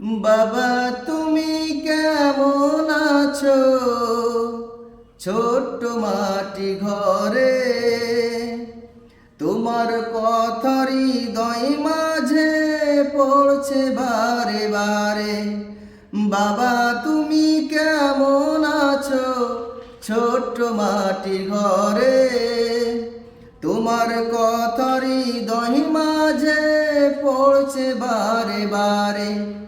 বাবা, তুমি কেমন আছো? ছোট্ট মাটি ঘরে। তোমার কথার হৃদয় মাঝে পড়ছে বারে বারে। বাবা, তুমি কেমন আছো? ছোট্ট মাটি ঘরে। তোমার কথার হৃদয় মাঝে পড়ছে বারে বারে।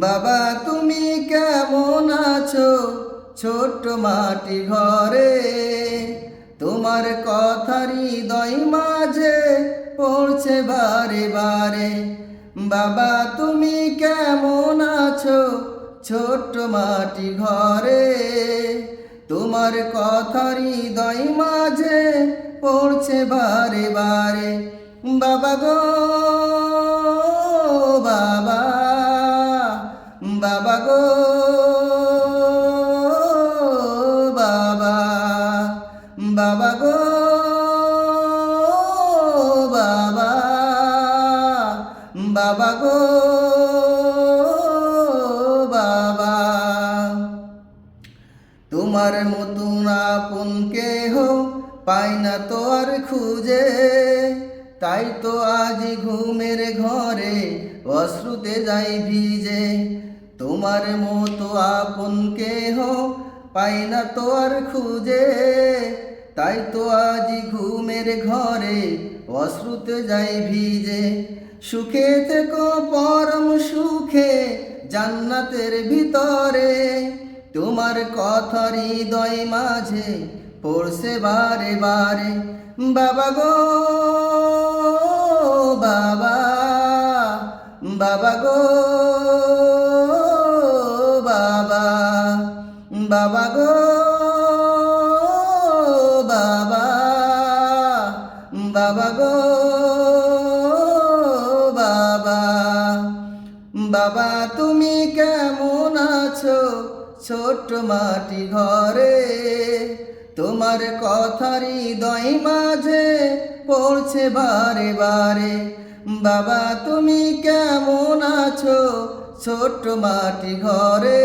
বাবা, তুমি কেমন আছো? ছোট্ট মাটি ঘরে। তোমার কথার হৃদয় মাঝে পড়ছে বারে বারে। বাবা, তুমি কেমন আছো? ছোট্ট মাটি ঘরে। তোমার কথার হৃদয় মাঝে পড়ছে বারে বারে। বাবা গো, বাবা। গো বাবা বাবা গো, বাবা বাবা গো, বাবা। তোমার মতন আপন কেহ পাই না তো আর খুঁজে। তাই তো আজ ঘুমের ঘরে অশ্রুতে যাই ভিজে। তোমার মতো আপন কেহ পাই না তো আর খুঁজে। তাই তো আজ ঘুমের ঘরে অশ্রুতে যাই ভিজে। সুখে থেকো পরম সুখে জান্নাতের ভিতরে। তোমার কথার হৃদয় মাঝে পড়ছে বারে বারে। বাবা গো, বাবা বাবা গো। বাবা গো, বাবা বাবা গো, বাবা বাবা, তুমি কেমন আছো? ছোট্ট মাটি ঘরে, তোমার কথার হৃদয় মাঝে পড়ছে বারে বারে। বাবা, তুমি কেমন আছো? ছোট্ট মাটি ঘরে